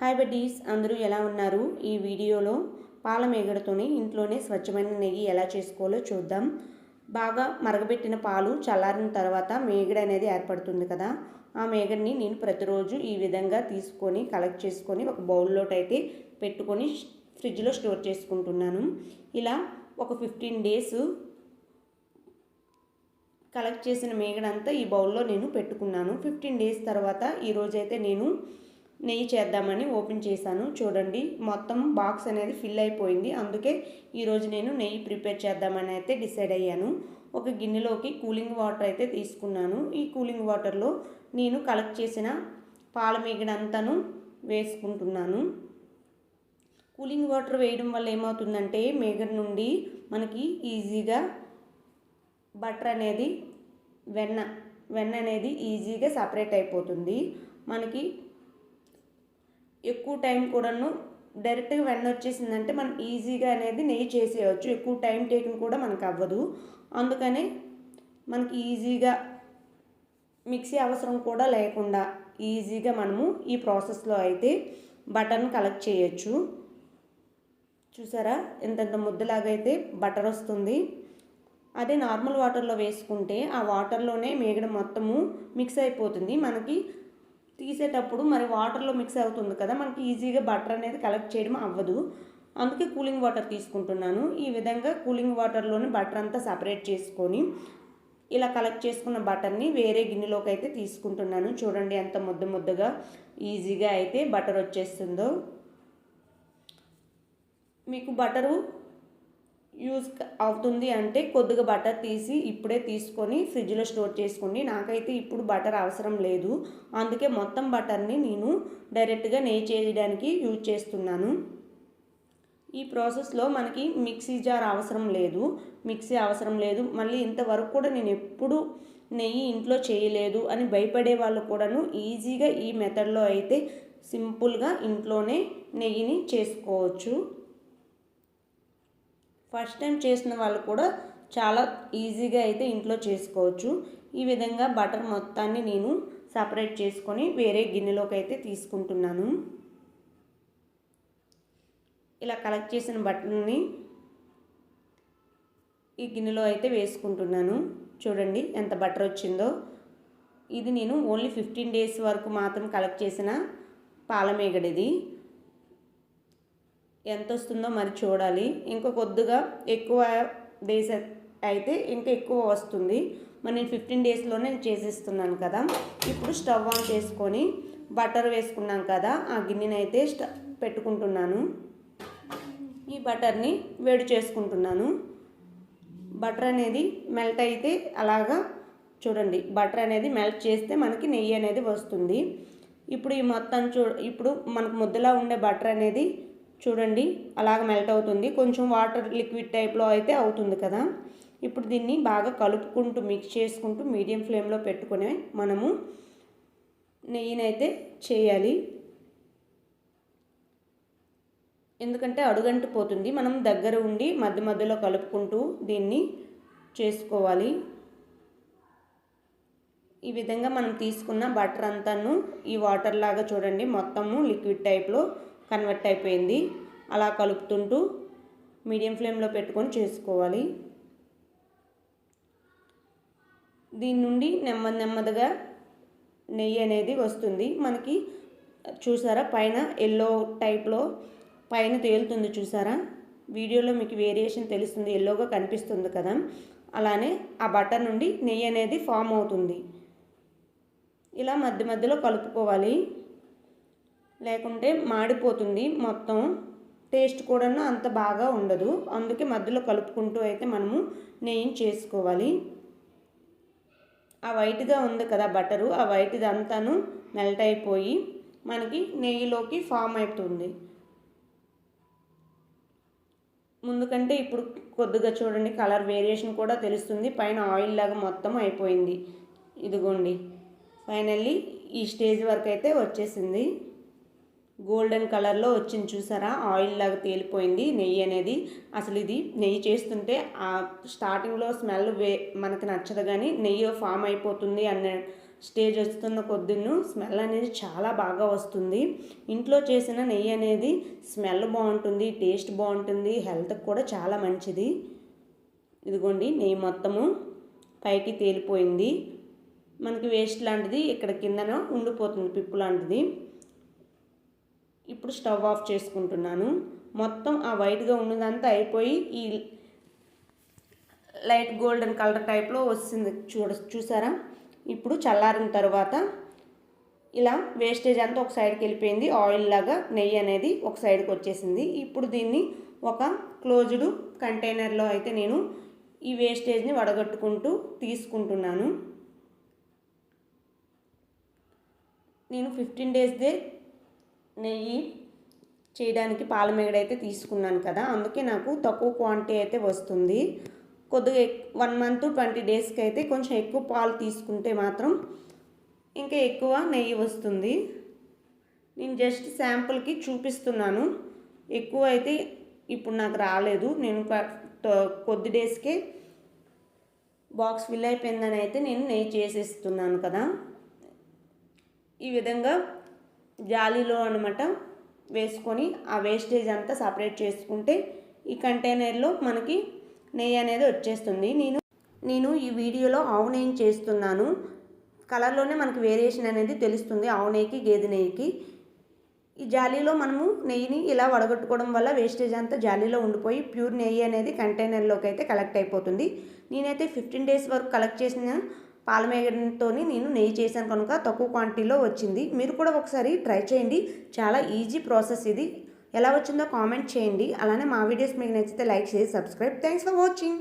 Hi buddies అందరూ ఎలా ఉన్నారు? ఈ వీడియోలో పాల మేగడతోని ఇంట్లోనే స్వచ్ఛమైన నెయ్యి ఎలా చేసుకోవాలో చూద్దాం. బాగా మరగబెట్టిన పాలు చల్లారిన తర్వాత మేగడ అనేది ఏర్పడుతుంది కదా. ఆ మేగడిని నేను ప్రతిరోజు ఈ విధంగా తీసుకొని కలెక్ట్ చేసుకొని ఒక బౌల్లోటైతే పెట్టుకొని ఫ్రిడ్జ్లో స్టోర్ చేసుకుంటున్నాను. ఇలా ఒక ఫిఫ్టీన్ డేస్ కలెక్ట్ చేసిన మేగడంతా ఈ బౌల్లో నేను పెట్టుకున్నాను. ఫిఫ్టీన్ డేస్ తర్వాత ఈరోజైతే నేను నెయ్యి చేద్దామని ఓపెన్ చేశాను. చూడండి మొత్తం బాక్స్ అనేది ఫిల్ అయిపోయింది. అందుకే ఈరోజు నేను నెయ్యి ప్రిపేర్ చేద్దామని అయితే డిసైడ్ అయ్యాను. ఒక గిన్నెలోకి కూలింగ్ వాటర్ అయితే తీసుకున్నాను. ఈ కూలింగ్ వాటర్లో నేను కలెక్ట్ చేసిన పాల మీగడంతాను వేసుకుంటున్నాను. కూలింగ్ వాటర్ వేయడం వల్ల ఏమవుతుందంటే మేగడ నుండి మనకి ఈజీగా బటర్ అనేది వెన్న వెన్న అనేది ఈజీగా సపరేట్ అయిపోతుంది. మనకి ఎక్కువ టైం కూడాను డైరెక్ట్గా వెన్న వచ్చేసిందంటే మనం ఈజీగా అనేది నెయ్యి చేసేయచ్చు. ఎక్కువ టైం టేకింగ్ కూడా మనకు అవ్వదు. అందుకనే మనకి ఈజీగా మిక్సీ అవసరం కూడా లేకుండా ఈజీగా మనము ఈ ప్రాసెస్లో అయితే బటర్ని కలెక్ట్ చేయొచ్చు. చూసారా? ఇంతంత ముద్దలాగా అయితే బటర్ వస్తుంది. అదే నార్మల్ వాటర్లో వేసుకుంటే ఆ వాటర్లోనే మేగడ మొత్తము మిక్స్ అయిపోతుంది. మనకి తీసేటప్పుడు మరి వాటర్లో మిక్స్ అవుతుంది కదా మనకి ఈజీగా బటర్ అనేది కలెక్ట్ చేయడం అవ్వదు. అందుకే కూలింగ్ వాటర్ తీసుకుంటున్నాను. ఈ విధంగా కూలింగ్ వాటర్లోని బటర్ అంతా సపరేట్ చేసుకొని ఇలా కలెక్ట్ చేసుకున్న బటర్ని వేరే గిన్నెలోకి అయితే తీసుకుంటున్నాను. చూడండి ఎంత ముద్ద ముద్దగా ఈజీగా అయితే బటర్ వచ్చేస్తుందో. మీకు బటరు యూజ్ అవుతుంది అంటే కొద్దిగా బటర్ తీసి ఇప్పుడే తీసుకొని ఫ్రిడ్జ్లో స్టోర్ చేసుకోండి. నాకైతే ఇప్పుడు బటర్ అవసరం లేదు. అందుకే మొత్తం బటర్ని నేను డైరెక్ట్గా నెయ్యి చేయడానికి యూజ్ చేస్తున్నాను. ఈ ప్రాసెస్లో మనకి మిక్సీ జార్ అవసరం లేదు. మిక్సీ అవసరం లేదు. మళ్ళీ ఇంతవరకు కూడా నేను ఎప్పుడు నెయ్యి ఇంట్లో చేయలేదు అని భయపడే వాళ్ళు కూడాను ఈజీగా ఈ మెథడ్లో అయితే సింపుల్గా ఇంట్లోనే నెయ్యిని చేసుకోవచ్చు. ఫస్ట్ టైం చేసిన వాళ్ళు కూడా చాలా ఈజీగా అయితే ఇంట్లో చేసుకోవచ్చు. ఈ విధంగా బటర్ మొత్తాన్ని నేను సపరేట్ చేసుకొని వేరే గిన్నెలోకి అయితే తీసుకుంటున్నాను. ఇలా కలెక్ట్ చేసిన బటర్ని ఈ గిన్నెలో అయితే వేసుకుంటున్నాను. చూడండి ఎంత బటర్ వచ్చిందో. ఇది నేను ఓన్లీ ఫిఫ్టీన్ డేస్ వరకు మాత్రం కలెక్ట్ చేసిన పాలమేగడిది. ఎంత వస్తుందో మరి చూడాలి. ఇంకా కొద్దిగా ఎక్కువ డేస్ అయితే ఇంకా ఎక్కువ వస్తుంది. మరి నేను ఫిఫ్టీన్ డేస్లోనే చేసేస్తున్నాను కదా. ఇప్పుడు స్టవ్ ఆన్ చేసుకొని బటర్ వేసుకున్నాం కదా. ఆ గిన్నెని అయితే స్ట పెట్టుకుంటున్నాను. ఈ బటర్ని వేడి చేసుకుంటున్నాను. బటర్ అనేది మెల్ట్ అయితే అలాగా చూడండి. బటర్ అనేది మెల్ట్ చేస్తే మనకి నెయ్యి అనేది వస్తుంది. ఇప్పుడు ఈ మొత్తం చూ ఇప్పుడు మనకు ముద్దలా ఉండే బటర్ అనేది చూడండి అలాగ మెల్ట్ అవుతుంది. కొంచెం వాటర్ లిక్విడ్ టైప్లో అయితే అవుతుంది కదా. ఇప్పుడు దీన్ని బాగా కలుపుకుంటూ మిక్స్ చేసుకుంటూ మీడియం ఫ్లేమ్లో పెట్టుకుని మనము నెయ్యినైతే చేయాలి. ఎందుకంటే అడుగంటు పోతుంది. మనం దగ్గర ఉండి మధ్య మధ్యలో కలుపుకుంటూ దీన్ని చేసుకోవాలి. ఈ విధంగా మనం తీసుకున్న బటర్ అంతాను ఈ వాటర్ లాగా చూడండి. మొత్తము లిక్విడ్ టైప్లో కన్వర్ట్ అయిపోయింది. అలా కలుపుతుంటూ మీడియం ఫ్లేమ్లో పెట్టుకొని చేసుకోవాలి. దీని నుండి నెమ్మది నెమ్మదిగా నెయ్యి అనేది వస్తుంది. మనకి చూసారా? పైన ఎల్లో టైప్లో పైన తేలుతుంది చూసారా? వీడియోలో మీకు వేరియేషన్ తెలుస్తుంది. ఎల్లోగా కనిపిస్తుంది కదా? అలానే ఆ బటర్ నుండి నెయ్యి అనేది ఫామ్ అవుతుంది. ఇలా మధ్య మధ్యలో కలుపుకోవాలి. లేకుంటే మాడిపోతుంది మొత్తం. టేస్ట్ కూడా అంత బాగా ఉండదు. అందుకే మధ్యలో కలుపుకుంటూ అయితే మనము నెయ్యి చేసుకోవాలి. ఆ వైట్గా ఉంది కదా బటరు ఆ వైట్ది అంతాను మెల్ట్ అయిపోయి మనకి నెయ్యిలోకి ఫామ్ అవుతుంది ముందుకంటే ఇప్పుడు కొద్దిగా చూడండి కలర్ వేరియేషన్ కూడా తెలుస్తుంది. పైన ఆయిల్ లాగా మొత్తం అయిపోయింది. ఇదిగోండి. ఫైనల్లీ ఈ స్టేజ్ వరకు అయితే వచ్చేసింది. గోల్డెన్ కలర్లో వచ్చింది చూసారా? ఆయిల్ లాగా తేలిపోయింది నెయ్యి అనేది. అసలు ఇది నెయ్యి చేస్తుంటే ఆ స్టార్టింగ్లో స్మెల్ వే మనకి నచ్చదు కానీ నెయ్యి ఫామ్ అయిపోతుంది అన్న స్టేజ్ వస్తున్న కొద్దిను స్మెల్ అనేది చాలా బాగా వస్తుంది. ఇంట్లో చేసిన నెయ్యి అనేది స్మెల్ బాగుంటుంది టేస్ట్ బాగుంటుంది హెల్త్కి కూడా చాలా మంచిది. ఇదిగోండి నెయ్యి మొత్తము పైకి తేలిపోయింది. మనకి వేస్ట్ లాంటిది ఇక్కడ కిందన ఉండిపోతుంది పిప్పు లాంటిది. ఇప్పుడు స్టవ్ ఆఫ్ చేసుకుంటున్నాను. మొత్తం ఆ వైట్గా ఉన్నదంతా అయిపోయి ఈ లైట్ గోల్డెన్ కలర్ టైప్లో వస్తుంది చూడ చూసారా? ఇప్పుడు చల్లారిన తర్వాత ఇలా వేస్టేజ్ అంతా ఒక సైడ్కి వెళ్ళిపోయింది. ఆయిల్ లాగా నెయ్యి అనేది ఒక సైడ్కి వచ్చేసింది. ఇప్పుడు దీన్ని ఒక క్లోజ్డ్ కంటైనర్లో అయితే నేను ఈ వేస్టేజ్ని వడగట్టుకుంటూ తీసుకుంటున్నాను. నేను ఫిఫ్టీన్ డేస్దే నెయ్యి చేయడానికి పాల అయితే తీసుకున్నాను కదా. అందుకే నాకు తక్కువ క్వాంటిటీ అయితే వస్తుంది. కొద్దిగా వన్ మంత్ ట్వంటీ డేస్కి అయితే కొంచెం ఎక్కువ పాలు తీసుకుంటే మాత్రం ఇంకా ఎక్కువ నెయ్యి వస్తుంది. నేను జస్ట్ శాంపుల్కి చూపిస్తున్నాను. ఎక్కువ అయితే ఇప్పుడు నాకు రాలేదు. నేను కొద్ది డేస్కే బాక్స్ ఫిల్ అయిపోయిందని అయితే నేను నెయ్యి చేసేస్తున్నాను కదా. ఈ విధంగా జాలీలో అనమాట వేసుకొని ఆ వేస్టేజ్ అంతా సపరేట్ చేసుకుంటే ఈ కంటైనర్లో మనకి నెయ్యి అనేది వచ్చేస్తుంది. నేను నేను ఈ వీడియోలో ఆవు నెయ్యి చేస్తున్నాను. కలర్లోనే మనకి వేరియేషన్ అనేది తెలుస్తుంది ఆవు నెయ్యికి గేదె నెయ్యికి. ఈ జాలీలో మనము నెయ్యిని ఇలా వడగొట్టుకోవడం వల్ల వేస్టేజ్ అంతా జాలీలో ఉండిపోయి ప్యూర్ నెయ్యి అనేది కంటైనర్లోకి అయితే కలెక్ట్ అయిపోతుంది. నేనైతే ఫిఫ్టీన్ డేస్ వరకు కలెక్ట్ చేసిన పాలమేగంతో నేను నెయ్యి చేశాను కనుక తక్కువ క్వాంటిటీలో వచ్చింది. మీరు కూడా ఒకసారి ట్రై చేయండి. చాలా ఈజీ ప్రాసెస్ ఇది. ఎలా వచ్చిందో కామెంట్ చేయండి. అలానే మా వీడియోస్ మీకు నచ్చితే లైక్ చేసి సబ్స్క్రైబ్. Thanks for watching.